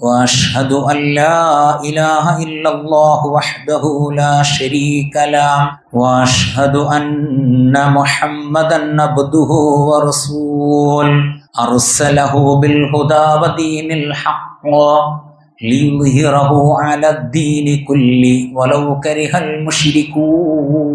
وأشهد أن لا إله إلا الله وحده لا شريك له وأشهد أن محمدا عبده ورسوله أرسله بالهدى ودين الحق ليظهره على الدين كله ولو كره المشركون.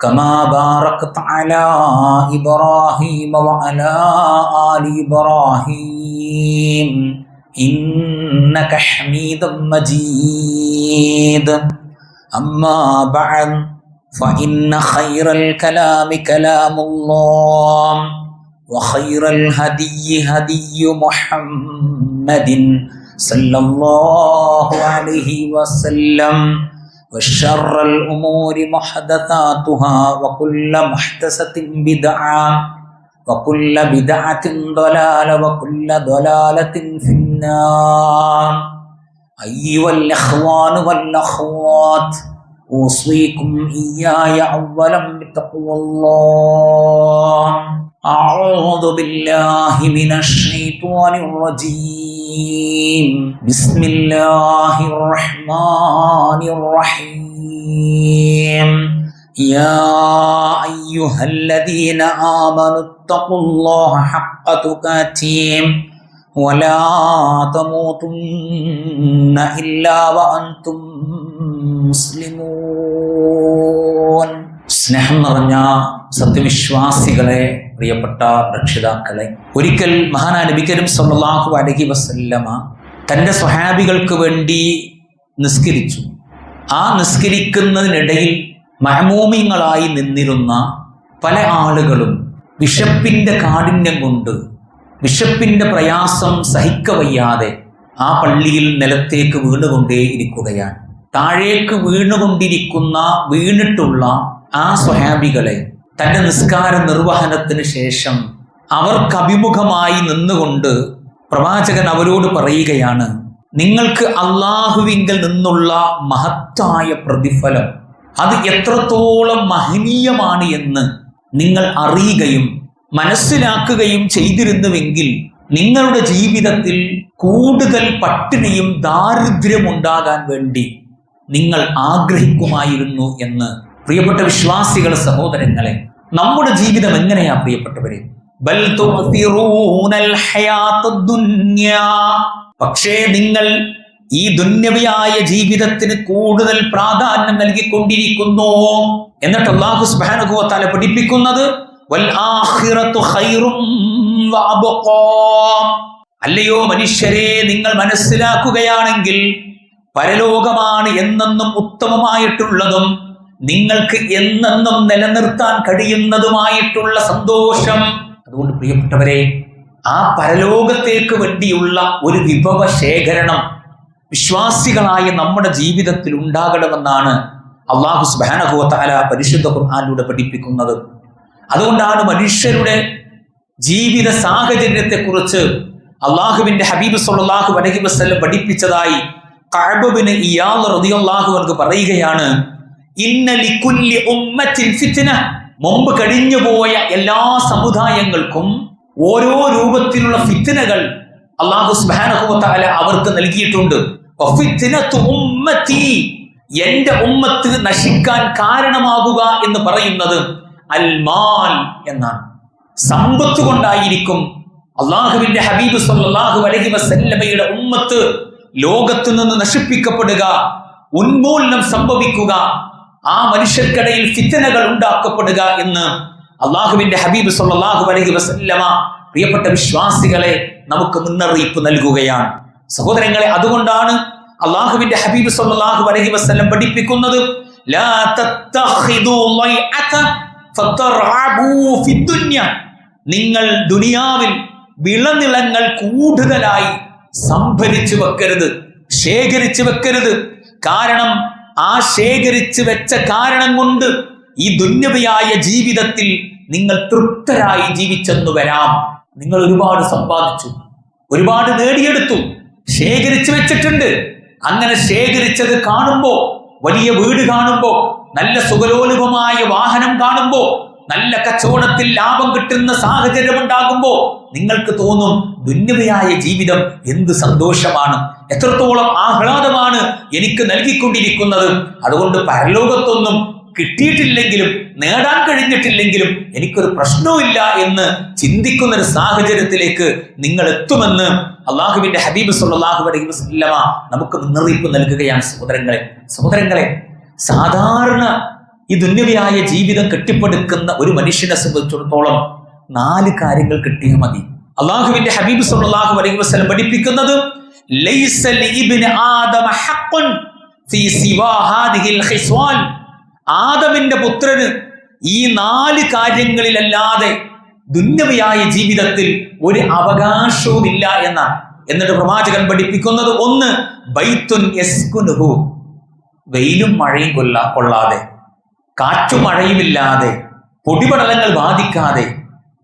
كما باركت على إبراهيم وعلى آل إبراهيم إنك حميد مجيد. أما بعد فإن خير الكلام كلام الله وخير الهدي هدي محمد صلى الله عليه وسلم. وشر الأمور محدثاتها وكل محدثة بدعة وكل بدعة ضلالة وكل ضلالة في النار. أيها الإخوان والأخوات أوصيكم إياي أولا بتقوى الله. أعوذ بالله من الشيطان الرجيم. بسم الله الرحمن الرحيم يا أيها الذين آمنوا اتقوا الله حق تقاته ولا تموتن إلا وأنتم مسلمون. സ്നേഹം നിറഞ്ഞ സത്യവിശ്വാസികളെ പ്രിയപ്പെട്ട രക്ഷിതാക്കളെ ഒരിക്കൽ മഹാനാ നബിക്കരും സല്ലല്ലാഹു അലൈഹി വസല്ലമ തന്റെ സ്വഹാബികൾക്ക് വേണ്ടി നിസ്കരിച്ചു. ആ നിസ്കരിക്കുന്നതിനിടയിൽ മഹമൂമിങ്ങളായി നിന്നിരുന്ന പല ആളുകളും വിശപ്പിന്റെ കാഠിന്യം കൊണ്ട് വിശപ്പിന്റെ പ്രയാസം സഹിക്കവയ്യാതെ ആ പള്ളിയിൽ നിലത്തേക്ക് വീണുകൊണ്ടേ ഇരിക്കുകയാണ് താഴേക്ക് വീണുകൊണ്ടിരിക്കുന്ന വീണിട്ടുള്ള ആ സ്വഹാബികളെ തന്റെ നിസ്കാര നിർവഹണത്തിന് ശേഷം അവർക്ക് അഭിമുഖമായി നിന്നുകൊണ്ട് പ്രവാചകൻ അവരോട് പറയുകയാണ് നിങ്ങൾക്ക് അള്ളാഹുവിങ്കിൽ നിന്നുള്ള മഹത്തായ പ്രതിഫലം അത് എത്രത്തോളം മഹനീയമാണ് എന്ന് നിങ്ങൾ അറിയുകയും മനസ്സിലാക്കുകയും ചെയ്തിരുന്നുവെങ്കിൽ നിങ്ങളുടെ ജീവിതത്തിൽ കൂടുതൽ പട്ടിണിയും ദാരിദ്ര്യം ഉണ്ടാകാൻ വേണ്ടി നിങ്ങൾ ആഗ്രഹിക്കുമായിരുന്നു എന്ന് പ്രിയപ്പെട്ട വിശ്വാസികൾ സഹോദരങ്ങളെ നമ്മുടെ ജീവിതം എങ്ങനെയാ പ്രിയപ്പെട്ടവരെ. പക്ഷേ നിങ്ങൾ ഈ ദുന്യവിയായ ജീവിതത്തിന് കൂടുതൽ പ്രാധാന്യം നൽകിക്കൊണ്ടിരിക്കുന്നു എന്നിട്ട് അള്ളാഹു തആല പഠിപ്പിക്കുന്നത്. അല്ലയോ മനുഷ്യരെ നിങ്ങൾ മനസ്സിലാക്കുകയാണെങ്കിൽ പരലോകമാണ് എന്നെന്നും ഉത്തമമായിട്ടുള്ളതും നിങ്ങൾക്ക് എന്നെന്നും നിലനിർത്താൻ കഴിയുന്നതുമായിട്ടുള്ള സന്തോഷം. അതുകൊണ്ട് പ്രിയപ്പെട്ടവരെ ആ പരലോകത്തേക്ക് വേണ്ടിയുള്ള ഒരു വിഭവ ശേഖരണം വിശ്വാസികളായ നമ്മുടെ ജീവിതത്തിൽ ഉണ്ടാകണമെന്നാണ് അള്ളാഹു സുബാനഹു താല പരിശുദ്ധ ഖുർആാനിലൂടെ പഠിപ്പിക്കുന്നത്. അതുകൊണ്ടാണ് മനുഷ്യരുടെ ജീവിത സാഹചര്യത്തെക്കുറിച്ച് അള്ളാഹുവിന്റെ ഹബീബ് സല്ലല്ലാഹു അലൈഹി വസ്ലം പഠിപ്പിച്ചതായി കഅബിന് ഇയാൾ റളിയല്ലാഹു അൻഹു പറയുകയാണ്. ഇന്ന ലികുല്ലി ഉമ്മത്തിൻ ഫിത്ന. മുമ്പ് കഴിഞ്ഞു പോയ എല്ലാ സമുദായങ്ങൾക്കും ഓരോ രൂപത്തിലുള്ള ഫിത്നകൾ അള്ളാഹു തആല അവർക്ക് നൽകിയിട്ടുണ്ട്. എന്റെ ഉമ്മത്ത് നശിക്കാൻ കാരണമാകുക എന്ന് പറയുന്നത് അൽമാൽ എന്നാണ്. സമ്പത്ത് കൊണ്ടായിരിക്കും അള്ളാഹുവിന്റെ ഹബീബ് സല്ലല്ലാഹു അലഹി വസല്ലമയുടെ ഉമ്മത്ത് ലോകത്തു നിന്ന് നശിപ്പിക്കപ്പെടുക ഉന്മൂലനം സംഭവിക്കുക ആ മനുഷ്യർക്കിടയിൽ ഫിത്തനകൾ ഉണ്ടാക്കപ്പെടുക എന്ന് അള്ളാഹുവിന്റെ ഹബീബ് സല്ലാഹു അലൈഹി വസല്ലമ പ്രിയപ്പെട്ട വിശ്വാസികളെ നമുക്ക് മുന്നറിയിപ്പ് നൽകുകയാണ്. സഹോദരങ്ങളെ അതുകൊണ്ടാണ് അള്ളാഹുവിന്റെ ഹബീബ് സല്ലാഹു അലൈഹി വസല്ലം പഠിപ്പിക്കുന്നത് നിങ്ങൾ ദുനിയാവിൽ വിളനിളങ്ങൾ കൂടുതലായി സംഭരിച്ചു വെക്കരുത് ശേഖരിച്ചു വെക്കരുത്. കാരണം ആ ശേഖരിച്ചു വെച്ച കാരണം കൊണ്ട് ഈ ദുന്യവയായ ജീവിതത്തിൽ നിങ്ങൾ തൃപ്തരായി ജീവിച്ചെന്നു വരാം. നിങ്ങൾ ഒരുപാട് സമ്പാദിച്ചു ഒരുപാട് നേടിയെടുത്തു ശേഖരിച്ചു വെച്ചിട്ടുണ്ട്. അങ്ങനെ ശേഖരിച്ചത് കാണുമ്പോൾ വലിയ വീട് കാണുമ്പോൾ നല്ല സുഖലോലുപമായ വാഹനം കാണുമ്പോ നല്ല കച്ചവടത്തിൽ ലാഭം കിട്ടുന്ന സാഹചര്യം ഉണ്ടാകുമ്പോ നിങ്ങൾക്ക് തോന്നും ദുന്യവയായ ജീവിതം എന്ത് സന്തോഷമാണ്. എത്രത്തോളം ആഹ്ലാദമാണ് എനിക്ക് നൽകിക്കൊണ്ടിരിക്കുന്നത്. അതുകൊണ്ട് പരലോകത്തൊന്നും കിട്ടിയിട്ടില്ലെങ്കിലും നേടാൻ കഴിഞ്ഞിട്ടില്ലെങ്കിലും എനിക്കൊരു പ്രശ്നവുമില്ല എന്ന് ചിന്തിക്കുന്ന ഒരു സാഹചര്യത്തിലേക്ക് നിങ്ങൾ എത്തുമെന്ന് അള്ളാഹുവിന്റെ ഹബീബ് സല്ലല്ലാഹു അലൈഹി നമുക്ക് മുന്നറിയിപ്പ് നൽകുകയാണ് സഹോദരങ്ങളെ. സഹോദരങ്ങളെ സാധാരണ ഈ ദുന്യവിയായ ജീവിതം കെട്ടിപ്പടുക്കുന്ന ഒരു മനുഷ്യനെ സംബന്ധിച്ചിടത്തോളം നാല് കാര്യങ്ങൾ കിട്ടിയാൽ മതി. അള്ളാഹുവിന്റെ ഹബീബ് സല്ലാഹു അലൈഹി വസല്ലം പഠിപ്പിക്കുന്നത് ആദമിന്റെ പുത്രന് ഈ നാല് കാര്യങ്ങളിലല്ലാതെ ദുന്യവിയായ ജീവിതത്തിൽ ഒരു അവകാശവുമില്ല എന്നാണ് എന്നിട്ട് പ്രവാചകൻ പഠിപ്പിക്കുന്നത് ഒന്ന് ബൈത്തുൻ വെയിലും മഴയും കൊല്ല കൊള്ളാതെ. കാറ്റും മഴയുമില്ലാതെ പൊടിപടലങ്ങൾ ബാധിക്കാതെ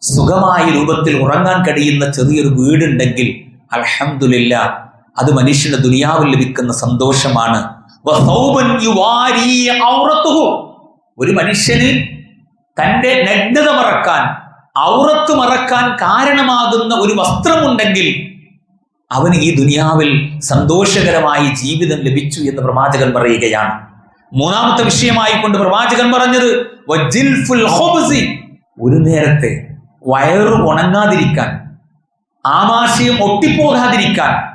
സുഖമായ രൂപത്തിൽ ഉറങ്ങാൻ കഴിയുന്ന ചെറിയൊരു വീടുണ്ടെങ്കിൽ അലഹമില്ല അത് മനുഷ്യന് ദുനിയാവിൽ ലഭിക്കുന്ന സന്തോഷമാണ്. ഒരു മനുഷ്യന് തന്റെ നഗ്നത മറക്കാൻ ഔറത്ത് മറക്കാൻ കാരണമാകുന്ന ഒരു വസ്ത്രമുണ്ടെങ്കിൽ അവന് ഈ ദുനിയാവിൽ സന്തോഷകരമായി ജീവിതം ലഭിച്ചു എന്ന് പ്രവാചകൻ പറയുകയാണ് മൂന്നാമത്തെ വിഷയമായി കൊണ്ട് പ്രവാചകൻ പറഞ്ഞത്. ഒരു നേരത്തെ വയറു ഉണങ്ങാതിരിക്കാൻ ആമാശയം ഒട്ടിപ്പോകാതിരിക്കാൻ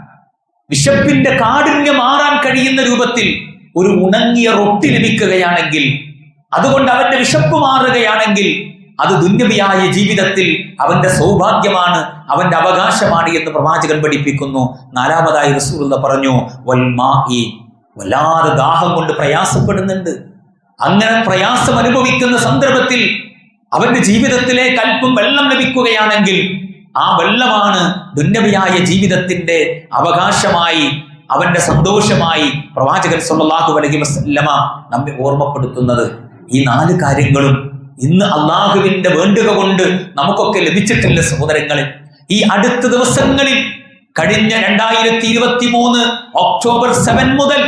വിശപ്പിന്റെ കാഠിന്യം മാറാൻ കഴിയുന്ന രൂപത്തിൽ ഒരു ഉണങ്ങിയ റൊട്ടി ലഭിക്കുകയാണെങ്കിൽ അതുകൊണ്ട് അവന്റെ വിശപ്പ് മാറുകയാണെങ്കിൽ അത് ദുന്യവിയായ ജീവിതത്തിൽ അവന്റെ സൗഭാഗ്യമാണ് അവന്റെ അവകാശമാണ് എന്ന് പ്രവാചകൻ പഠിപ്പിക്കുന്നു നാലാമതായി റസൂലുള്ള പറഞ്ഞു വൽമാഇ വല്ലാതെ ദാഹം കൊണ്ട് പ്രയാസപ്പെടുന്നുണ്ട്. അങ്ങനെ പ്രയാസം അനുഭവിക്കുന്ന സന്ദർഭത്തിൽ അവന്റെ ജീവിതത്തിലെ അല്പം വെള്ളം ലഭിക്കുകയാണെങ്കിൽ ആ വെള്ളമാണ് ദുന്നവിയായ ജീവിതത്തിന്റെ അവകാശമായി അവന്റെ സന്തോഷമായി പ്രവാചകൻ സല്ലല്ലാഹു അലൈഹി വസല്ലമ നമ്മെ ഓർമ്മപ്പെടുത്തുന്നത്. ഈ നാല് കാര്യങ്ങളും ഇന്ന് അള്ളാഹുവിന്റെ വേണ്ടുക കൊണ്ട് നമുക്കൊക്കെ ലഭിച്ചിട്ടില്ല സഹോദരങ്ങളെ. ഈ അടുത്ത ദിവസങ്ങളിൽ കഴിഞ്ഞ രണ്ടായിരത്തി ഇരുപത്തി മൂന്ന് ഒക്ടോബർ സെവൻ മുതൽ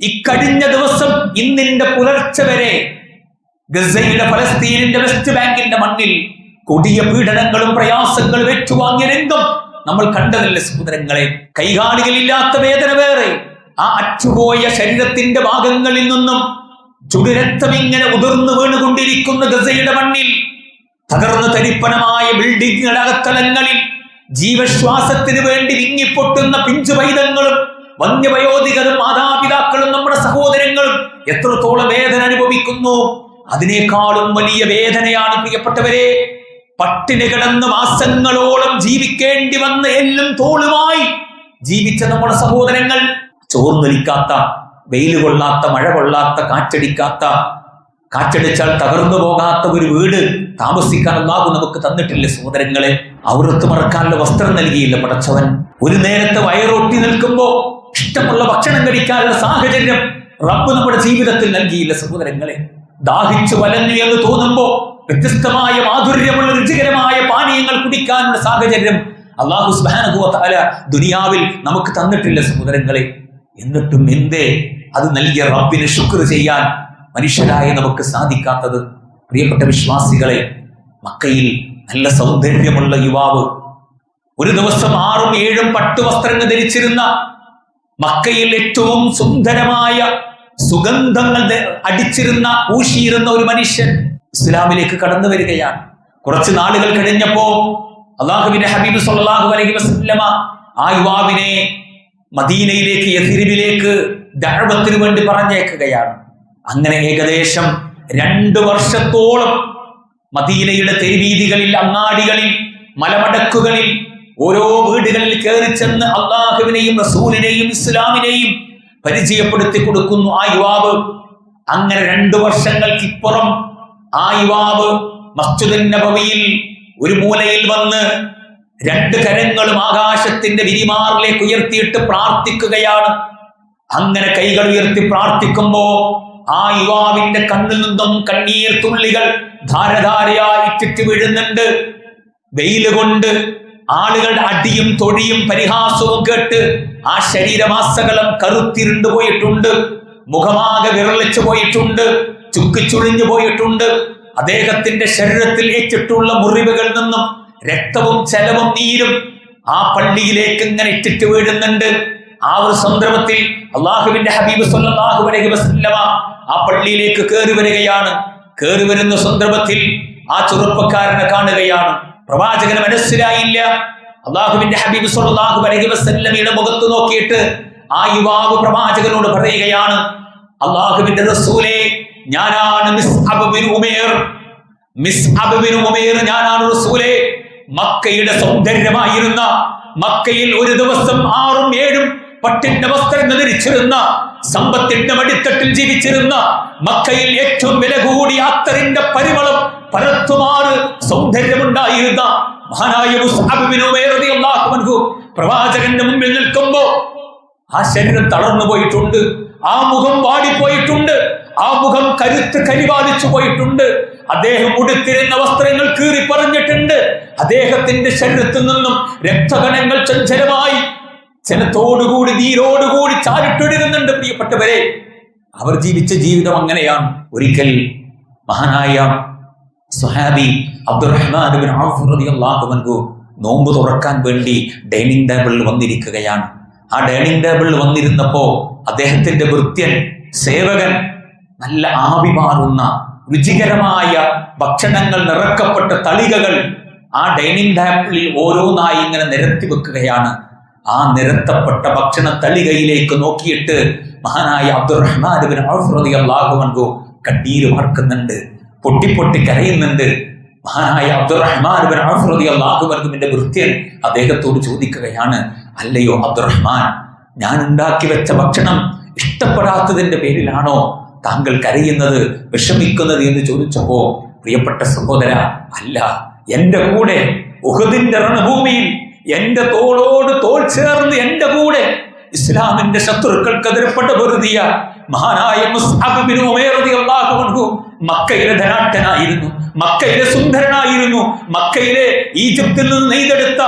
ഇക്കഴിഞ്ഞ ദിവസം ഇന്നിന്റെ പുലർച്ചെ വരെ ഗസയുടെ ഫലസ്തീനിന്റെ വെസ്റ്റ് ബാങ്കിന്റെ മണ്ണിൽ കൊടിയ പീഡനങ്ങളും പ്രയാസങ്ങളും ഏറ്റുവാങ്ങിയ രംഗം നമ്മൾ കണ്ടതല്ലേ സഹോദരങ്ങളെ? കൈകാലികളില്ലാത്ത വേദന വേറെ. ആ അറ്റുപോയ ശരീരത്തിന്റെ ഭാഗങ്ങളിൽ നിന്നും ചുടുരക്തം ഇങ്ങനെ ഉതിർന്നു വീണുകൊണ്ടിരിക്കുന്ന ഗസയുടെ മണ്ണിൽ തകർന്നു തരിപ്പണമായ ബിൽഡിങ്ങുകളുടെ അകത്തലങ്ങളിൽ ജീവശ്വാസത്തിന് വേണ്ടി വിങ്ങിപ്പൊട്ടുന്ന പിഞ്ചു പൈതങ്ങളും വന്യവയോധികരും മാതാപിതാക്കളും നമ്മുടെ സഹോദരങ്ങളും എത്രത്തോളം വേദന അനുഭവിക്കുന്നു. അതിനേക്കാളും വലിയ വേദനയാണ് പ്രിയപ്പെട്ടവരെ പട്ടിണി കിടന്ന് മാസങ്ങളോളം ജീവിക്കേണ്ടി വന്ന എല്ലും തോളുമായി ജീവിച്ച നമ്മുടെ സഹോദരങ്ങൾ ചോർന്നൊലിക്കാത്ത വെയിൽ കൊള്ളാത്ത മഴ കൊള്ളാത്ത കാറ്റടിക്കാത്ത കാറ്റടിച്ചാൽ തകർന്നു പോകാത്ത ഒരു വീട് താമസിക്കാൻ അല്ലാഹു നമുക്ക് തന്നിട്ടില്ല സഹോദരങ്ങളെ. അവർക്ക് മറക്കാനുള്ള വസ്ത്രം നൽകിയില്ല പടച്ചവൻ. ഒരു നേരത്തെ വയറൊട്ടി നിൽക്കുമ്പോ ഇഷ്ടമുള്ള ഭക്ഷണം കഴിക്കാനുള്ള സാഹചര്യം റബ്ബ് നമ്മുടെ ജീവിതത്തിൽ നൽകിയില്ല സഹോദരങ്ങളെ. ദാഹിച്ചു വലഞ്ഞു എന്ന് തോന്നുമ്പോൾ വ്യത്യസ്തമായ മാധുര്യമുള്ള രുചികരമായ പാനീയങ്ങൾ കുടിക്കാനുള്ള സാഹചര്യം അള്ളാഹു സുബാനുഭവത്താല ദുനിയാവിൽ നമുക്ക് തന്നിട്ടില്ല സഹോദരങ്ങളെ. എന്നിട്ടും എന്തേ? അത് നൽകിയ റബ്ബിന് ശുക്ർ ചെയ്യാൻ മനുഷ്യരായ നമുക്ക് സാധിക്കാത്തത്. പ്രിയപ്പെട്ട വിശ്വാസികളെ മക്കയിൽ നല്ല സൗന്ദര്യമുള്ള യുവാവ് ഒരു ദിവസം ആറും ഏഴും പട്ടു വസ്ത്രങ്ങൾ ധരിച്ചിരുന്ന മക്കയിൽ ഏറ്റവും സുന്ദരമായ സുഗന്ധങ്ങൾ അടിച്ചിരുന്ന ഊഷിയിരുന്ന ഒരു മനുഷ്യൻ ഇസ്ലാമിലേക്ക് കടന്നു വരികയാണ്. കുറച്ച് നാളുകൾ കഴിഞ്ഞപ്പോ അള്ളാഹുബിന്റെ ഹബീബ് സല്ലാഹു അലൈഹി വസല്ലമ ആ യുവാവിനെ മദീനയിലേക്ക് യസിരിബിലേക്ക് ദഅവത്തിന് വേണ്ടി പറഞ്ഞേക്കുകയാണ് അങ്ങനെ ഏകദേശം രണ്ടു വർഷത്തോളം മദീനയുടെ തെരുവീതികളിൽ അങ്ങാടികളിൽ മലമടക്കുകളിൽ ഓരോ വീടുകളിൽ കയറി ചെന്ന് അള്ളാഹുവിനെയും റസൂലിനെയും ഇസ്ലാമിനെയും പരിചയപ്പെടുത്തി കൊടുക്കുന്നു ആ യുവാവ്. അങ്ങനെ രണ്ടു വർഷങ്ങൾക്കിപ്പുറം ആ യുവാവ് മസ്ജിദുൻ നബവിയിൽ ഒരു മൂലയിൽ വന്ന് രണ്ട് കരങ്ങളും ആകാശത്തിന്റെ വിരിമാറിലേക്ക് ഉയർത്തിയിട്ട് പ്രാർത്ഥിക്കുകയാണ്. അങ്ങനെ കൈകൾ ഉയർത്തി പ്രാർത്ഥിക്കുമ്പോ ആ യുവാവിന്റെ കണ്ണിൽ നിന്നും കണ്ണീർ തുള്ളികൾ ധാരധാരയായി ചുറ്റി വീഴുന്നുണ്ട്. വെയിൽ കൊണ്ട് ആളുകളുടെ അടിയും തൊഴിയും പരിഹാസവും കേട്ട് ആ ശരീരമാസകലം കറുത്തിരുണ്ടു പോയിട്ടുണ്ട്. മുഖമാകെ വിരളിച്ചു പോയിട്ടുണ്ട്. ചുക്കിച്ചുളിഞ്ഞു പോയിട്ടുണ്ട്. അദ്ദേഹത്തിന്റെ ശരീരത്തിൽ ഏറ്റിട്ടുള്ള മുറിവുകളിൽ നിന്നും രക്തവും ചലവും നീരും ആ പള്ളിയിലേക്ക് ഇങ്ങനെ ഇറ്റിട്ട് വീഴുന്നുണ്ട്. ആ ഒരു സന്ദർഭത്തിൽ അള്ളാഹുവിന്റെ ഹബീബ് സല്ലാഹു അലൈഹി ആ പള്ളിയിലേക്ക് കയറി വരികയാണ്. കയറി വരുന്ന സന്ദർഭത്തിൽ ആ ചെറുപ്പക്കാരനെ കാണുകയാണ്. പ്രവാചകന് മനസ്സിലായില്ല. അള്ളാഹുവിന്റെ ഹബീബ് സല്ലല്ലാഹു അലൈഹി വസ്ല്ലമിയുടെ മുഖത്ത് നോക്കിയിട്ട് ആ യുവാവ് പ്രവാചകനോട് പറയുകയാണ് അള്ളാഹുവിന്റെ റസൂലെ ഞാനാണ് ഞാനാണ് റസൂലെ. മക്കയുടെ സൗന്ദര്യമായിരുന്ന മക്കയിൽ ഒരു ദിവസം ആറും ഏഴും പട്ടിന്റെ വസ്ത്രങ്ങൾ ധരിച്ചിരുന്ന സമ്പത്തിന്റെ മടിത്തട്ടിൽ ജീവിച്ചിരുന്ന മക്കയിൽ ഏറ്റവും വില കൂടി അത്തറിന്റെ പരിമളം പരത്തുമാറ് സൗന്ദര്യമുണ്ടായിരുന്ന മഹാനായ പ്രവാചകന്റെ മുമ്പിൽ നിൽക്കുമ്പോ ആ ശരീരം തളർന്നു പോയിട്ടുണ്ട് ആ മുഖം വാടിപ്പോയിട്ടുണ്ട് ആ മുഖം കരുത്ത് കരിവാദിച്ചു പോയിട്ടുണ്ട്. അദ്ദേഹം ഉടുത്തിരുന്ന വസ്ത്രങ്ങൾ കീറി പറഞ്ഞിട്ടുണ്ട്. അദ്ദേഹത്തിന്റെ ശരീരത്തിൽ നിന്നും രക്തകണങ്ങൾ ചഞ്ചലമായി ജലത്തോടുകൂടി നീരോടുകൂടി ചാരിട്ടൊഴുകുന്നുണ്ട്. പ്രിയപ്പെട്ടവരെ അവർ ജീവിച്ച ജീവിതം അങ്ങനെയാണ്. ഒരിക്കൽ മഹാനായ സുഹാബി അബ്ദുറഹ്മാൻ അൻഹു നോമ്പ് തുറക്കാൻ വേണ്ടി ഡൈനിങ് ടേബിളിൽ വന്നിരിക്കുകയാണ്. ആ ഡൈനിങ് ടേബിളിൽ വന്നിരുന്നപ്പോ അദ്ദേഹത്തിന്റെ വൃത്യൻ സേവകൻ നല്ല ആവി മാറുന്ന രുചികരമായ ഭക്ഷണങ്ങൾ നിറക്കപ്പെട്ട തളികകൾ ആ ഡൈനിങ് ടേബിളിൽ ഓരോന്നായി ഇങ്ങനെ നിരത്തി വെക്കുകയാണ്. ആ നിരത്തപ്പെട്ട ഭക്ഷണ തളികയിലേക്ക് നോക്കിയിട്ട് മഹാനായ അബ്ദുറഹ്മാൻ അള്ളാഹു കണ്ണീര് വാർക്കുന്നുണ്ട്. പൊട്ടി പൊട്ടി കരയുന്നുണ്ട്. മഹാനായ അബ്ദുറഹ്മാൻ വൃത്യൻ അദ്ദേഹത്തോട് ചോദിക്കുകയാണ് അല്ലയോ അബ്ദുറഹ്മാൻ ഞാൻ ഉണ്ടാക്കി വെച്ച ഭക്ഷണം ഇഷ്ടപ്പെടാത്തതിന്റെ പേരിലാണോ താങ്കൾ കരയുന്നത് വിഷമിക്കുന്നത് എന്ന് ചോദിച്ചപ്പോ പ്രിയപ്പെട്ട സഹോദര അല്ല എന്റെ കൂടെ ഉഹദിന്റെ രണഭൂമിയിൽ എന്റെ തോളോട് തോൾ ചേർന്ന് എന്റെ കൂടെ ഇസ്ലാമിന്റെ ശത്രുക്കൾക്കെതിരെ പടപൊരുതിയ മഹാനായ മക്കയിലെ ധനാട്ടനായിരുന്നു മക്കയിലെ സുന്ദരനായിരുന്നു. മക്കയിലെ ഈജിപ്തിൽ നിന്ന് നെയ്തെടുത്ത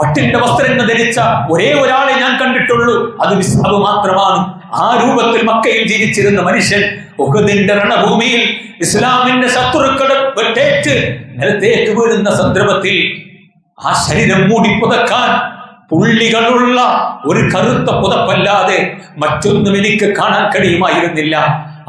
പട്ടിന്റെ വസ്ത്രങ്ങൾ ധരിച്ച ഒരേ ഒരാളെ ഞാൻ കണ്ടിട്ടുള്ളൂ. അത് വിസ്താവ് മാത്രമാണ്. ആ രൂപത്തിൽ മക്കയിൽ ജീവിച്ചിരുന്ന മനുഷ്യൻ ഉഹദിന്റെ രണഭൂമിയിൽ ഇസ്ലാമിന്റെ ശത്രുക്കളെ വെട്ടേറ്റ് നിലത്തേക്ക് വീഴുന്ന സന്ദർഭത്തിൽ ആ ശരീരം മൂടി പുതക്കാൻ പുള്ളികളുള്ള ഒരു കറുത്ത പുതപ്പല്ലാതെ മറ്റൊന്നും എനിക്ക് കാണാൻ കഴിയുമായിരുന്നില്ല.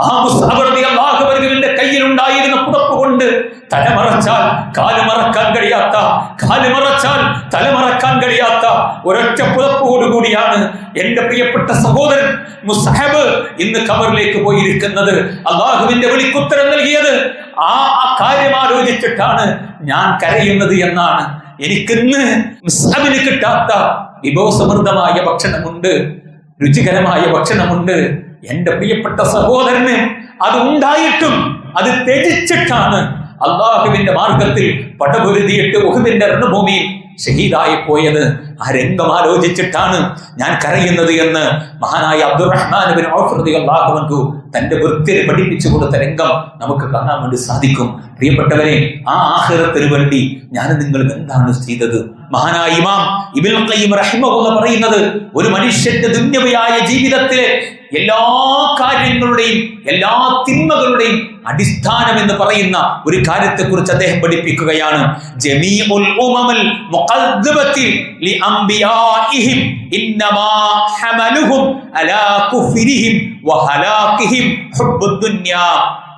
ആ മുസ്താബിന്റെ കയ്യിലുണ്ടായിരുന്ന പുതപ്പ് കൊണ്ട് തലമറച്ചാൽ കാലുമറക്കാൻ കഴിയാത്ത കാലുമറച്ചാൽ തലമറക്കാൻ കഴിയാത്ത ഒരൊറ്റ പുതപ്പോടുകൂടിയാണ് എന്റെ പ്രിയപ്പെട്ട സഹോദരൻ മുസ്ഹബ് ഇന്ന് കബറിലേക്ക് പോയിരിക്കുന്നത്. അള്ളാഹുവിന്റെ വിളിക്കുത്തരം നൽകിയത് ആ കാര്യം ആലോചിച്ചിട്ടാണ് ഞാൻ കരയുന്നത് എന്നാണ്. എനിക്കിന്ന് മുസ്ഹബിന് കിട്ടാത്ത വിഭവസമൃദ്ധമായ ഭക്ഷണമുണ്ട് രുചികരമായ ഭക്ഷണമുണ്ട്. എന്റെ പ്രിയപ്പെട്ട സഹോദരന് അത് ഉണ്ടായിട്ടും അത് ത്യജിച്ചിട്ടാണ് അള്ളാഹുവിന്റെ മാർഗത്തിൽ പടപൊരുതിയിട്ട് ഉഹുദിന്റെ രണഭൂമിയിൽ ഷഹീദായി പോയത്. ആ രംഗം ആലോചിച്ചിട്ടാണ് ഞാൻ കരയുന്നത് എന്ന് മഹാനായ അബ്ദുറഹ്മാൻ അൻഹു തന്റെ വൃത്തിയെ പഠിപ്പിച്ചു കൊടുത്ത രംഗം നമുക്ക് കാണാൻ വേണ്ടി സാധിക്കും. പ്രിയപ്പെട്ടവരെ ആ ആഹ്റത്തിന് വേണ്ടി ഞാൻ നിങ്ങൾ എന്താണ് ചെയ്തത്? മഹാനായ ഇമാം ഇബിൻ ഖയ്യിം റഹിമഹുല്ല പറയുന്നത് ഒരു മനുഷ്യന്റെ ദുന്യവയായ ജീവിതത്തിലെ എല്ലാ കാര്യങ്ങളുടെയും എല്ലാ തിന്മകളുടെയും അടിസ്ഥാനം എന്ന് പറയുന്ന ഒരു കാര്യത്തെക്കുറിച്ച് അദ്ദേഹം പഠിപ്പിക്കുകയാണ്.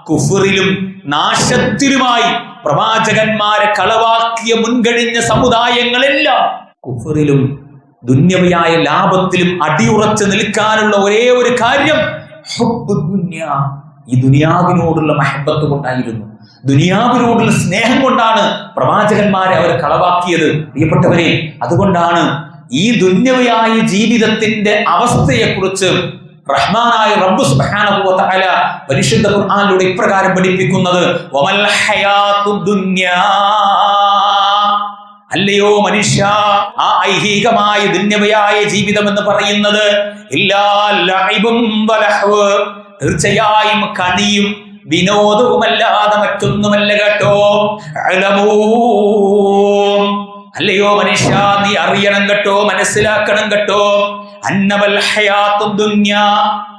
കുഫറിലും നാശത്തിലുമായി പ്രവാചകന്മാരെ കളവാക്കിയ മുൻകഴിഞ്ഞ സമുദായങ്ങളെല്ലാം കുഫറിലും ദുന്യവയായ ലാഭത്തിലും അടിയുറച്ച് നിൽക്കാനുള്ള ഒരേ ഒരു കാര്യം ഈ ദുനിയാവിനോടുള്ള മഹബത്ത് കൊണ്ടായിരുന്നു. ദുനിയാവിനോടുള്ള സ്നേഹം കൊണ്ടാണ് പ്രവാചകന്മാരെ അവർ കളവാക്കിയത്. പ്രിയപ്പെട്ടവരെ അതുകൊണ്ടാണ് ഈ ദുന്യവയായ ജീവിതത്തിന്റെ അവസ്ഥയെക്കുറിച്ച് റഹ്മാനായ റബ്ബു സുബ്ഹാനഹു വ തആല പരിശുദ്ധ ഖുർആനിലൂടെ ഇപ്രകാരം പഠിപ്പിക്കുന്നത്. വമൽ ഹയാത്തു ദുന്യാ. അല്ലയോ മനുഷ്യ ആ ഐഹികമായ ദുന്യവയായ ജീവിതം എന്ന് പറയുന്നത് ഇല്ലാ വലഹ്വ് തീർച്ചയായും കണിയും വിനോദവുമല്ലാതെ മറ്റൊന്നുമല്ല കേട്ടോ. അല്ലയോ മനുഷ്യ നീ അറിയണം കേട്ടോ മനസ്സിലാക്കണം കേട്ടോ. അന്നവൽ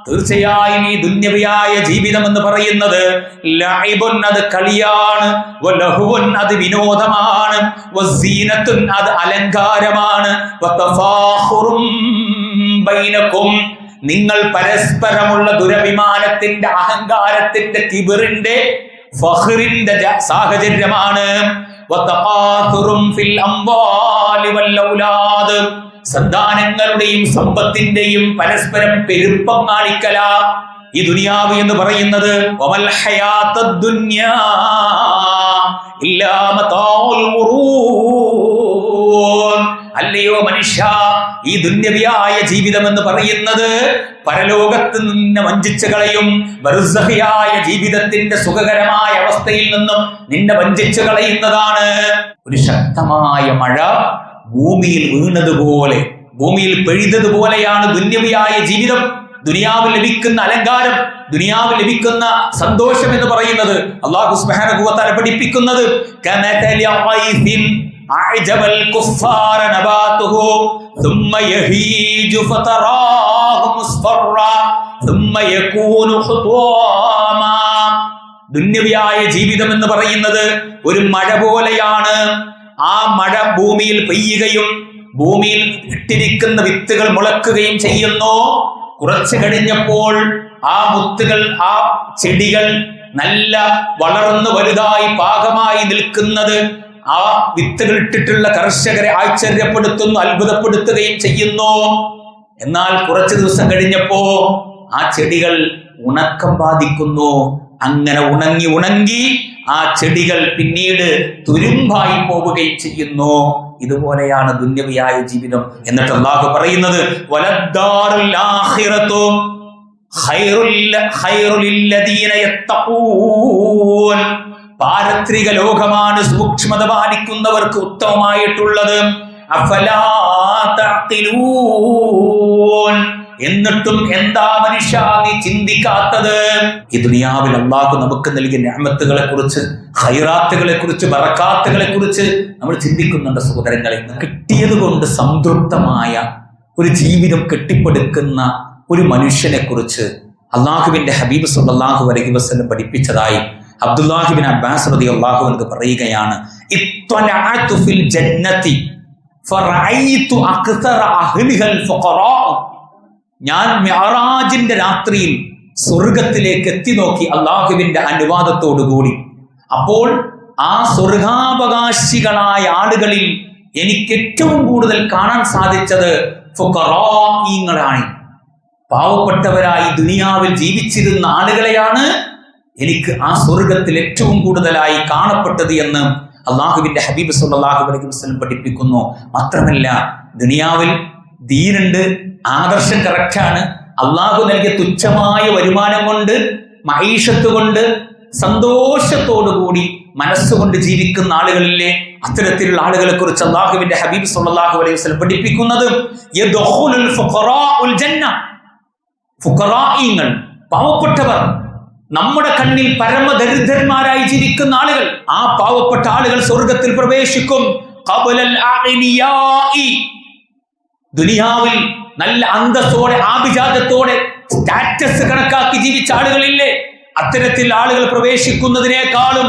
തീർച്ചയായും ഈ ദുന്യവിയായ ജീവിതം എന്ന് പറയുന്നത് അത് കളിയാണ്. അത് വിനോദമാണ്. അത് അലങ്കാരമാണ്. നിങ്ങൾ പരസ്പരമുള്ള ദുരഭിമാനത്തിന്റെ അഹങ്കാരത്തിന്റെ കിബിറിന്റെ ഫഹ്റിന്റെ സാഹചര്യമാണ്. സന്താനങ്ങളുടെയും സമ്പത്തിന്റെയും പരസ്പരം പെരുപ്പം കാണിക്കല. ഈ ദുനിയാവ് എന്ന് പറയുന്നത് വമൽ അല്ലയോ മനുഷ്യ ഈ ദുന്യവിയായ ജീവിതം എന്ന് പറയുന്നത് പരലോകത്ത് നിന്ന് വഞ്ചിച്ചു കളയും ബർസഹിയായ ജീവിതത്തിന്റെ സുഖകരമായ അവസ്ഥയിൽ നിന്നും നിന്നെ വഞ്ചിച്ചു കളയുന്നതാണ്. ഒരു ശക്തമായ മഴ ഭൂമിയിൽ വീണതുപോലെ ഭൂമിയിൽ പെയ്തതുപോലെയാണ് ദുന്യവിയായ ജീവിതം. ദുനിയാവ് ലഭിക്കുന്ന അലങ്കാരം ദുനിയാവ് ലഭിക്കുന്ന സന്തോഷം എന്ന് പറയുന്നത് അള്ളാഹു തആല പഠിപ്പിക്കുന്നത്. أعجب الكفار نباته ثم يهيج فتراه مصفرا ثم يكون حطاما ദുന്യവിയായ ജീവിതം എന്ന് പറയുന്നത് ഒരു മഴ പോലെയാണ് ആ മഴ ഭൂമിയിൽ പെയ്യുകയും ഭൂമിയിൽ ഇട്ടിരിക്കുന്ന വിത്തുകൾ മുളക്കുകയും ചെയ്യുന്നു കുറച്ചു കഴിഞ്ഞപ്പോൾ ആ മുത്തുകൾ ആ ചെടികൾ നല്ല വളർന്നു വലുതായി പാകമായി നിൽക്കുന്നത് ആ വിത്തുകൾ ഇട്ടിട്ടുള്ള കർഷകരെ ആശ്ചര്യപ്പെടുത്തുന്നു അത്ഭുതപ്പെടുത്തുകയും ചെയ്യുന്നു. എന്നാൽ കുറച്ചു ദിവസം കഴിഞ്ഞപ്പോ ആ ചെടികൾ ഉണക്കം ബാധിക്കുന്നു. അങ്ങനെ ഉണങ്ങി ഉണങ്ങി ആ ചെടികൾ പിന്നീട് തുരുമ്പായി പോവുകയും ചെയ്യുന്നു. ഇതുപോലെയാണ് ദുന്യവിയായ ജീവിതം എന്നിട്ട് അള്ളാഹു പറയുന്നത് വലദ്ദാറുൽ പാരത്രിക ലോകമാണ് സൂക്ഷ്മത പാലിക്കുന്നവർക്ക് ഉത്തമമായിട്ടുള്ളത്. എന്നിട്ടും എന്താ മനുഷ്യ നീ ചിന്തിക്കാത്തത്? ഈ ദുനിയാവിൽ അള്ളാഹു നമുക്ക് നൽകിയ ഞാമത്തുകളെ കുറിച്ച് ഹൈറാത്തുകളെ കുറിച്ച് ബറക്കാത്തുകളെ കുറിച്ച് നമ്മൾ ചിന്തിക്കുന്നുണ്ട് സഹോദരങ്ങളെ. കിട്ടിയത് കൊണ്ട് സംതൃപ്തമായ ഒരു ജീവിതം കെട്ടിപ്പടുക്കുന്ന ഒരു മനുഷ്യനെ കുറിച്ച് അള്ളാഹുവിന്റെ ഹബീബ് സുല്ലാഹു അലൈഹി വസ്ലം പഠിപ്പിച്ചതായി അബ്ദുല്ലാഹിബിൻ അബ്ബാസ് റതി അള്ളാഹു എന്ന് പറയുകയാണ് ഞാൻ മിഅറാജിന്റെ രാത്രിയിൽ സ്വർഗത്തിലേക്ക് എത്തി നോക്കി അള്ളാഹുവിന്റെ അനുവാദത്തോടുകൂടി. അപ്പോൾ ആ സ്വർഗാവകാശികളായ ആളുകളിൽ എനിക്ക് ഏറ്റവും കൂടുതൽ കാണാൻ സാധിച്ചത് ഫുക്കറോങ്ങളാണ് പാവപ്പെട്ടവരായി ദുനിയാവിൽ ജീവിച്ചിരുന്ന ആളുകളെയാണ് എനിക്ക് ആ സ്വർഗത്തിൽ ഏറ്റവും കൂടുതലായി കാണപ്പെട്ടത് എന്ന് അള്ളാഹുവിന്റെ ഹബീബ് സുല്ലാഹു അലൈഹി വസ്ലം പഠിപ്പിക്കുന്നു. മാത്രമല്ല ദുനിയാവിൽ ദീനുണ്ട് ആദർശം കറക്റ്റാണ് അള്ളാഹു നൽകിയ തുച്ഛമായ വരുമാനം കൊണ്ട് മഹീഷത്ത് കൊണ്ട് സന്തോഷത്തോടുകൂടി മനസ്സുകൊണ്ട് ജീവിക്കുന്ന ആളുകളിലെ അത്തരത്തിലുള്ള ആളുകളെ കുറിച്ച് അള്ളാഹുവിന്റെ ഹബീബ് സുല്ലാഹു അലൈഹി വസ്ലം പഠിപ്പിക്കുന്നത് ഫുഖറായിങ്ങൾ പാവപ്പെട്ടവർ നമ്മുടെ കണ്ണിൽ പരമദരിദ്രന്മാരായി ജീവിക്കുന്ന ആളുകൾ ആ പാവപ്പെട്ട ആളുകൾ സ്വർഗത്തിൽ പ്രവേശിക്കും. ദുനിയാവിൽ നല്ല അന്തസ്സോടെ ആഭിജാതത്തോടെ സ്റ്റാറ്റസ് കണക്കാക്കി ജീവിച്ച ആളുകളില്ലേ? അത്തരത്തിൽ ആളുകൾ പ്രവേശിക്കുന്നതിനേക്കാളും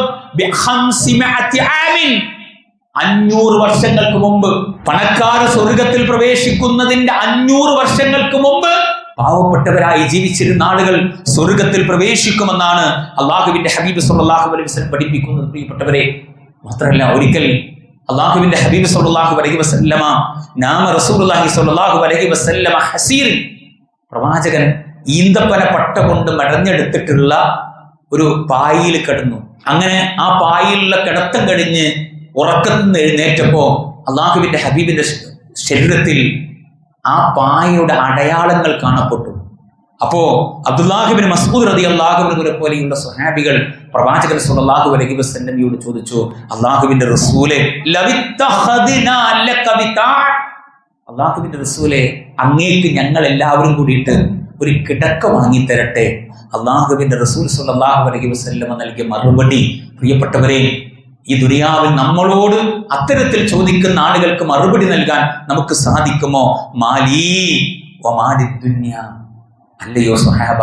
അഞ്ഞൂറ് വർഷങ്ങൾക്ക് മുമ്പ് പണക്കാർ സ്വർഗത്തിൽ പ്രവേശിക്കുന്നതിന്റെ അഞ്ഞൂറ് വർഷങ്ങൾക്ക് മുമ്പ് പാവപ്പെട്ടവരായി ജീവിച്ചിരുന്ന ആളുകൾ സ്വർഗത്തിൽ പ്രവേശിക്കുമെന്നാണ് അള്ളാഹുവിന്റെ ഹബീബ് സുല്ലാഹു അലൈഹി വസ്ലം പഠിപ്പിക്കുന്നത്. പ്രിയപ്പെട്ടവരെ മാത്രമല്ല ഒരിക്കൽ അള്ളാഹുവിന്റെ ഹബീബ് സുല്ലാഹു അലൈഹി വസല്ലമ നാമ റസൂലുള്ളാഹി സ്വല്ലല്ലാഹു അലൈഹി വസല്ലമ ഹസീർ പ്രവാചകൻ ഈന്തപ്പന പട്ട കൊണ്ട് മെടഞ്ഞെടുത്തിട്ടുള്ള ഒരു പായിൽ കിടന്നു. അങ്ങനെ ആ പായിലുള്ള കിടത്തം കഴിഞ്ഞ് ഉറക്കത്തിൽ നിന്ന് എഴുന്നേറ്റപ്പോ അള്ളാഹുവിന്റെ ഹബീബിന്റെ ശരീരത്തിൽ ആ പായയുടെ അടയാളങ്ങൾ കാണപ്പെട്ടു. അപ്പോ അബ്ദുല്ലാഹിബിൻ മസ്ഊദ് റതി അള്ളാഹുബിനെ പോലെയുള്ള സുഹാബികൾ പ്രവാചകൻ സല്ലല്ലാഹു അലൈഹി വസല്ലമയോട് ചോദിച്ചു അള്ളാഹുവിന്റെ റസൂലെ അള്ളാഹുബിന്റെ റസൂലെ അങ്ങേക്ക് ഞങ്ങൾ എല്ലാവരും കൂടിയിട്ട് ഒരു കിടക്ക വാങ്ങി തരട്ടെ. അള്ളാഹുവിന്റെ റസൂൽ സല്ലല്ലാഹു അലൈഹി വസല്ലമ നൽകിയ മറുപടി പ്രിയപ്പെട്ടവരെ ഈ ദുനിയാവിൽ നമ്മളോട് അത്തരത്തിൽ ചോദിക്കുന്ന ആളുകൾക്ക് മറുപടി നൽകാൻ നമുക്ക് സാധിക്കുമോ? മാലീ ദുന്യ അല്ലയോ സുഹാബ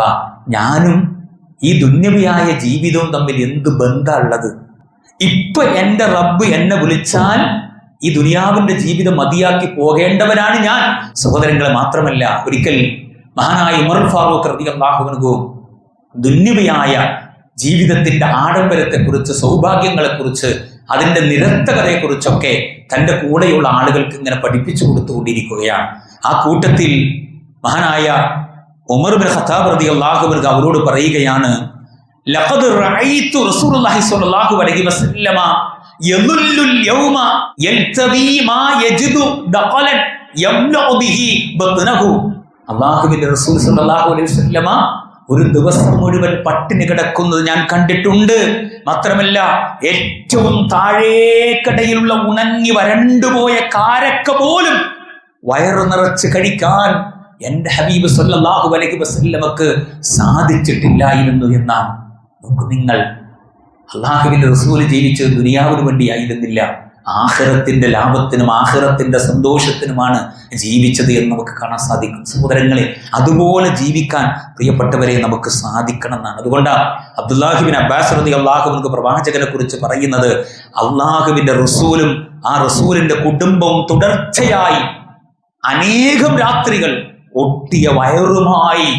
ഞാനും ഈ ദുന്യവിയായ ജീവിതവും തമ്മിൽ എന്ത് ബന്ധമുള്ളത്? ഇപ്പൊ എന്റെ റബ്ബ് എന്നെ വിളിച്ചാൽ ഈ ദുനിയാവിന്റെ ജീവിതം മതിയാക്കി പോകേണ്ടവരാണ് ഞാൻ. സഹോദരങ്ങളെ മാത്രമല്ല ഒരിക്കൽ മഹാനായ ഉമർ ഫാറൂഖ് റതി അൻഹു ദുന്യവിയായ ജീവിതത്തിന്റെ ആഡംബരത്തെക്കുറിച്ച് സൗഭാഗ്യങ്ങളെക്കുറിച്ച് അതിന്റെ നിരന്തകതയെക്കുറിച്ചൊക്കെ തന്റെ കൂടെയുള്ള ആളുകൾക്ക് ഇങ്ങനെ പഠിപ്പിച്ചു കൊടുത്തുകൊണ്ടിരിക്കുകയാണ്. ആ കൂട്ടത്തിൽ മഹാനായ ഉമർ ബിൻ ഖത്താബ് റതി അൻഹു അവരോട് പറയുകയാണ് ലഖദ് റഅയ്തു റസൂലുള്ളാഹി സ്വല്ലല്ലാഹു അലൈഹി വസല്ലമ യദുല്ലുൽ യൗമ യൽതബി മാ യജിദു ദഖലൻ യംലഉ ബിഹി ബത്നഹു അള്ളാഹുവിന്റെ റസൂൽ സ്വല്ലല്ലാഹു അലൈഹി വസല്ലമ ഒരു ദിവസം മുഴുവൻ പട്ടിണി കിടക്കുന്നത് ഞാൻ കണ്ടിട്ടുണ്ട്. മാത്രമല്ല ഏറ്റവും താഴേക്കടയിലുള്ള ഉണങ്ങി വരണ്ടുപോയ കാരക്ക പോലും വയറു നിറച്ച് കഴിക്കാൻ എന്റെ ഹബീബ് സല്ലാഹു അലൈഹി വസല്ലമക്ക് സാധിച്ചിട്ടില്ലായിരുന്നു എന്നാണ്. നോക്കൂ നിങ്ങൾ അള്ളാഹുവിന്റെ റസൂൽ ജീവിച്ചത് ദുനിയാവിന് വേണ്ടിയായിരുന്നില്ല. ആഹ്റത്തിന്റെ ലാഭത്തിനും ആഹ്റത്തിന്റെ സന്തോഷത്തിനുമാണ് ജീവിച്ചത് എന്ന് നമുക്ക് കാണാൻ സാധിക്കും. സഹോദരങ്ങളെ അതുപോലെ ജീവിക്കാൻ പ്രിയപ്പെട്ടവരെ നമുക്ക് സാധിക്കണം എന്നാണ് അതുകൊണ്ടാണ് അബ്ദുല്ലാഹിബിൻ അബ്ബാസ് റതി നമുക്ക് പ്രവാചകനെ കുറിച്ച് പറയുന്നത് അള്ളാഹുവിന്റെ റസൂലും ആ റസൂലിന്റെ കുടുംബവും തുടർച്ചയായി അനേകം രാത്രികൾ ഒട്ടിയ വയറുമായി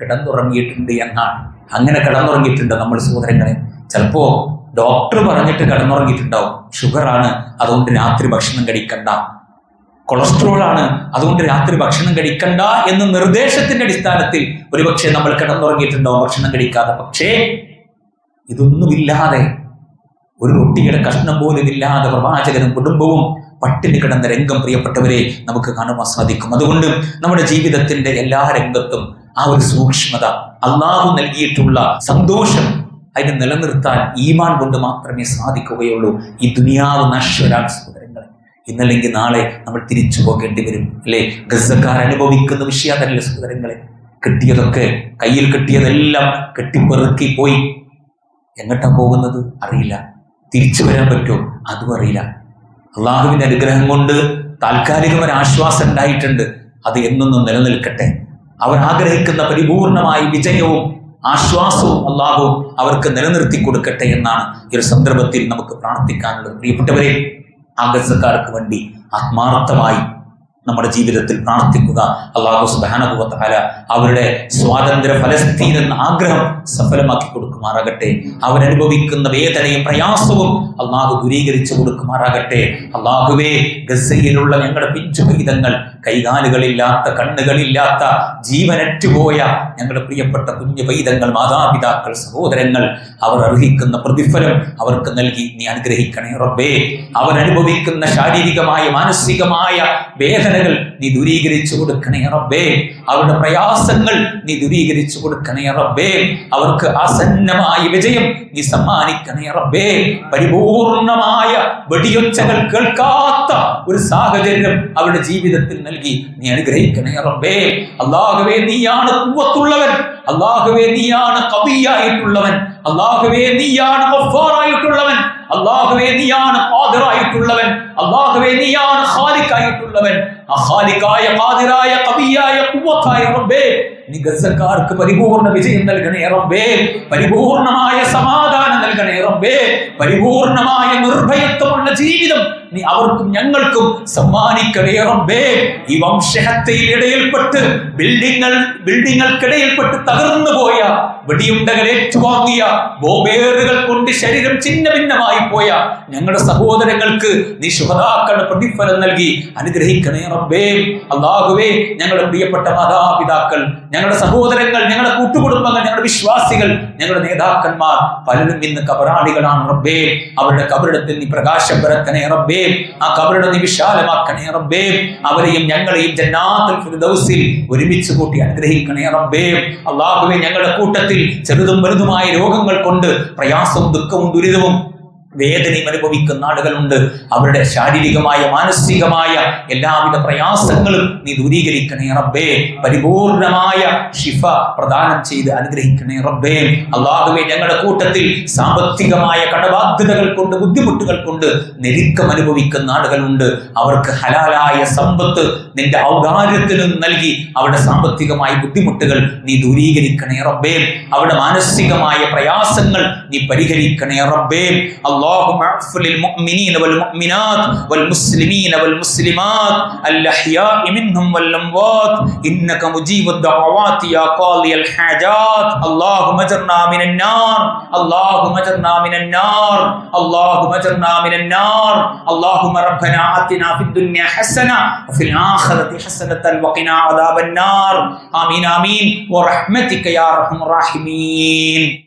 കിടന്നുറങ്ങിയിട്ടുണ്ട് എന്നാണ്. അങ്ങനെ കിടന്നുറങ്ങിയിട്ടുണ്ട് നമ്മൾ സഹോദരങ്ങളെ. ചിലപ്പോ ഡോക്ടർ പറഞ്ഞിട്ട് കിടന്നുറങ്ങിയിട്ടുണ്ടാവും. ഷുഗറാണ് അതുകൊണ്ട് രാത്രി ഭക്ഷണം കഴിക്കണ്ട. കൊളസ്ട്രോൾ ആണ് അതുകൊണ്ട് രാത്രി ഭക്ഷണം കഴിക്കണ്ട എന്ന നിർദ്ദേശത്തിന്റെ അടിസ്ഥാനത്തിൽ ഒരുപക്ഷെ നമ്മൾ കിടന്നുറങ്ങിയിട്ടുണ്ടാവും ഭക്ഷണം കഴിക്കാതെ. പക്ഷേ ഇതൊന്നുമില്ലാതെ ഒരു റൊട്ടിയുടെ കഷ്ണം പോലും ഇല്ലാതെ പ്രവാചകനും കുടുംബവും പട്ടിണി കിടന്ന രംഗം പ്രിയപ്പെട്ടവരെ നമുക്ക് കാണുവാൻ സാധിക്കും. അതുകൊണ്ട് നമ്മുടെ ജീവിതത്തിന്റെ എല്ലാ രംഗത്തും ആ ഒരു സൂക്ഷ്മത അള്ളാഹു നൽകിയിട്ടുള്ള സന്തോഷം അതിനെ നിലനിർത്താൻ ഈമാൻ കൊണ്ട് മാത്രമേ സാധിക്കുകയുള്ളൂ. ഈ ദുനിയാവ് നശ്വരാൻ സഹോദരങ്ങളെ. ഇന്നല്ലെങ്കിൽ നാളെ നമ്മൾ തിരിച്ചു പോകേണ്ടി വരും അല്ലേ? ഗസക്കാർ അനുഭവിക്കുന്ന വിഷയം അതല്ലേ സഹോദരങ്ങളെ. കിട്ടിയതൊക്കെ കയ്യിൽ കിട്ടിയതെല്ലാം കെട്ടിപ്പെറുക്കി പോയി. എങ്ങോട്ടാ പോകുന്നത്? അറിയില്ല. തിരിച്ചു വരാൻ പറ്റുമോ? അതും അറിയില്ല. അള്ളാഹുവിന്റെ അനുഗ്രഹം കൊണ്ട് താൽക്കാലികമായ ആശ്വാസം ഉണ്ടായിട്ടുണ്ട്. അത് എന്നൊന്നും നിലനിൽക്കട്ടെ. അവർ ആഗ്രഹിക്കുന്ന പരിപൂർണമായ വിജയവും ആശ്വാസവും അള്ളാഹു അവർക്ക് നിലനിർത്തി കൊടുക്കട്ടെ എന്നാണ് ഈ ഒരു സന്ദർഭത്തിൽ നമുക്ക് പ്രാർത്ഥിക്കാനുള്ളത്. പ്രിയപ്പെട്ടവരെ ആഗസക്കാർക്ക് വേണ്ടി ആത്മാർത്ഥമായി നമ്മുടെ ജീവിതത്തിൽ പ്രാർത്ഥിക്കുക. അള്ളാഹു സുബാനുഭവത്താല അവരുടെ സ്വാതന്ത്ര്യ ഫലസ്തീൻ എന്ന ആഗ്രഹം സഫലമാക്കി കൊടുക്കുമാറാകട്ടെ. അവരനുഭവിക്കുന്ന വേദനയും പ്രയാസവും അള്ളാഹു ദൂരീകരിച്ചു കൊടുക്കുമാറാകട്ടെ. അള്ളാഹുവേ ഗസയിലുള്ള ഞങ്ങളുടെ പിഞ്ചുഭീതങ്ങൾ കൈകാലുകളില്ലാത്ത കണ്ണുകളില്ലാത്ത ജീവനറ്റുപോയ ഞങ്ങളുടെ പ്രിയപ്പെട്ട കുഞ്ഞു പൈതങ്ങൾ മാതാപിതാക്കൾ സഹോദരങ്ങൾ അവർ അർഹിക്കുന്ന പ്രതിഫലം അവർക്ക് നൽകി നീ അനുഗ്രഹിക്കണേ റബ്ബേ. അവരനുഭവിക്കുന്ന ശാരീരികമായ മാനസികമായ വേദനകൾ നീ ദൂരീകരിച്ചു കൊടുക്കണേ റബ്ബേ. അവരുടെ പ്രയാസങ്ങൾ നീ ദൂരീകരിച്ചു കൊടുക്കണേ റബ്ബേ. അവർക്ക് ആസന്നമായ വിജയം നീ സമ്മാനിക്കണേ റബ്ബേ. പരിപൂർണമായ വെടിയൊച്ചകൾ കേൾക്കാത്ത ഒരു സാഹചര്യം അവരുടെ ജീവിതത്തിൽ നൽകി നീ അനുഗ്രഹിക്കണേ റബ്ബേ. അള്ളാഹുവേ നീയാണ് കൂവത്തുള്ളവൻ. അള്ളാഹുവേ നീയാണ് കവിയായിട്ടുള്ളവൻ. അള്ളാഹുവേ നീയാണ് ഗഫാറായിട്ടുള്ളവൻ. അള്ളാഹുവേ നീയാണ് ഖാദിറായിട്ടുള്ളവൻ. അള്ളാഹുവേ നീയാണ് ഖാലിക്കായിട്ടുള്ളവൻ ആ ഖാലിക്കായ ഖാദിറായ കവിയായ കുവ്വത്തായ റബ്ബേ നീ ഗസക്കാർക്ക് പരിപൂർണ വിജയം നൽകണേ റബ്ബേ. പരിപൂർണമായ സമാധാനം നൽകണേ റബ്ബേ. പരിപൂർണമായ നിർഭയത്വമുള്ള ജീവിതം നീ അവർക്കും ഞങ്ങൾക്കും സമ്മാനിക്കണേ റബ്ബേ. ഈ വംശഹത്യയിൽ ഇടയിൽപ്പെട്ട് ബിൽഡിങ്ങൾ ബിൽഡിങ്ങൾക്കിടയിൽപ്പെട്ട് തകർന്നു പോയ വെടിയുണ്ടകൾ ഏറ്റുവാങ്ങിയ ബോംബേറുകൾ കൊണ്ട് ശരീരം ഛിന്ന ഭിന്നമായി പോയ ഞങ്ങളുടെ സഹോദരങ്ങൾക്ക് നീ ശുഭതാക്കളുടെ പ്രതിഫലം നൽകി. അനുഗ്രഹിക്കണേ റബ്ബേ. അള്ളാഹുവേ ഞങ്ങളുടെ പ്രിയപ്പെട്ട മാതാപിതാക്കൾ ഞങ്ങളുടെ സഹോദരങ്ങൾ ഞങ്ങളുടെ കൂട്ടുകുടുംബങ്ങൾ ഞങ്ങളുടെ വിശ്വാസികൾ ഞങ്ങളുടെ നേതാക്കന്മാർ പലരും ഇന്ന് കബറാളികളാണ് റബ്ബേ. അവരുടെ കബറിടത്തിൽ നീ പ്രകാശം പരത്തണേ റബ്ബേ. ആ കബറിടം നീ വിശാലമാക്കണേ റബ്ബേ. അവരെയും ഞങ്ങളെയും ജന്നാത്തുൽ ഫിർദൗസിൽ ഒരുമിച്ച് കൂട്ടി അനുഗ്രഹിക്കണേ റബ്ബേ. അള്ളാഹുവേ ഞങ്ങളുടെ കൂട്ടത്തിൽ ചെറുതും വലുതുമായ രോഗങ്ങൾ കൊണ്ട് പ്രയാസവും ദുഃഖവും ദുരിതവും വേദനയും അനുഭവിക്കുന്ന ആളുകളുണ്ട്. അവരുടെ ശാരീരികമായ മാനസികമായ എല്ലാവിധ പ്രയാസങ്ങളും നീ ദൂരീകരിക്കണേ റബ്ബേ. പരിപൂർണമായ ഷിഫ പ്രദാനം ചെയ്ത് അനുഗ്രഹിക്കണേ റബ്ബേ. അള്ളാഹുവെ ഞങ്ങളുടെ കൂട്ടത്തിൽ സാമ്പത്തികമായ കടബാധ്യതകൾ കൊണ്ട് ബുദ്ധിമുട്ടുകൾ കൊണ്ട് ഞെരുക്കം അനുഭവിക്കുന്ന ആളുകളുണ്ട്. അവർക്ക് ഹലാലായ സമ്പത്ത് നിന്റെ ഔദാര്യത്തിനും നൽകി അവരുടെ സാമ്പത്തികമായ ബുദ്ധിമുട്ടുകൾ നീ ദൂരീകരിക്കണേ റബ്ബേ. അവരുടെ മാനസികമായ പ്രയാസങ്ങൾ നീ പരിഹരിക്കണേ റബ്ബേ. اللهم اغفر للمؤمنين والمؤمنات والمسلمين والمسلمات الأحياء منهم والأموات. إنك مجيب الدعوات يا قاضي الحاجات. اللهم اجرنا من النار. اللهم اجرنا من النار. اللهم اجرنا من النار. اللهم ربنا آتنا في الدنيا حسنة وفي الآخرة حسنة وقنا عذاب النار. آمين آمين. ورحمتك يا أرحم الراحمين.